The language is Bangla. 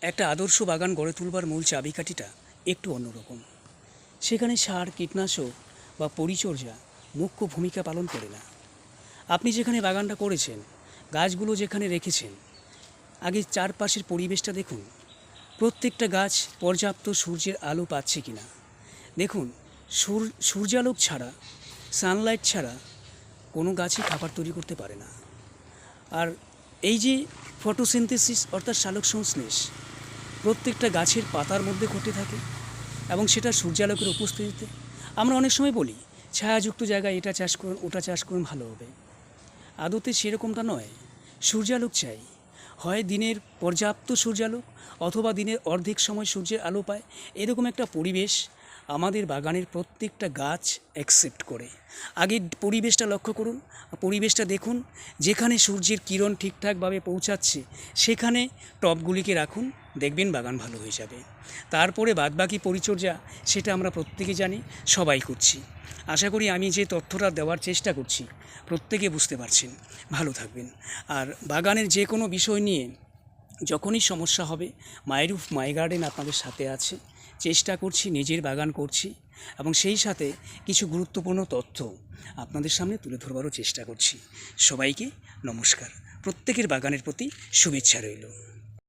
একটা আদর্শ বাগান গড়ে তুলবার মূল চাবিকাঠিটা একটু অন্যরকম। সেখানে সার, কীটনাশক বা পরিচর্যা মুখ্য ভূমিকা পালন করে না। আপনি যেখানে বাগানটা করেছেন, গাছগুলো যেখানে রেখেছেন, আগে চারপাশের পরিবেশটা দেখুন। প্রত্যেকটা গাছ পর্যাপ্ত সূর্যের আলো পাচ্ছে কি না দেখুন, সূর- সূর্যালোক ছাড়া, সানলাইট ছাড়া কোনো গাছই খাবার তৈরি করতে পারে না। আর এই যে ফটোসিনথেসিস অর্থাৎ সালোক সংশ্লেষ প্রত্যেকটা গাছের পাতার মধ্যে ঘটে থাকে এবং সেটা সূর্যালোকের উপস্থিতিতে। আমরা অনেক সময় বলি, ছায়াযুক্ত জায়গায় এটা চাষ করুন, ওটা চাষ করুন, ভালো হবে। আদতে সেরকমটা নয়। সূর্যালোক চাই। হয় দিনের পর্যাপ্ত সূর্যালোক অথবা দিনের অর্ধেক সময় সূর্যের আলো পায়। এরকম একটা পরিবেশ আমাদের বাগানের প্রত্যেকটা গাছ অ্যাকসেপ্ট করে। আগে পরিবেশটা লক্ষ্য করুন, পরিবেশটা দেখুন, যেখানে সূর্যের কিরণ ঠিকঠাকভাবে পৌঁছাচ্ছে, সেখানে টবগুলিকে রাখুন, দেখবেন বাগান ভালো হয়ে যাবে। তারপরে বাদবাকি পরিচর্যা, সেটা আমরা প্রত্যেকে জানি, সবাই করছি। আশা করি আমি যে তথ্যটা দেওয়ার চেষ্টা করছি, প্রত্যেকে বুঝতে পারছেন। ভালো থাকবেন। আর বাগানের যে কোনো বিষয় নিয়ে যখনই সমস্যা হবে মাইরুফ মাই গার্ডেন আপনাদের সাথে আছে। চেষ্টা করছি, নিজের বাগান করছি এবং সেই সাথে কিছু গুরুত্বপূর্ণ তথ্য আপনাদের সামনে তুলে ধরবারও চেষ্টা করছি। সবাইকে নমস্কার। প্রত্যেকের বাগানের প্রতি শুভেচ্ছা রইল।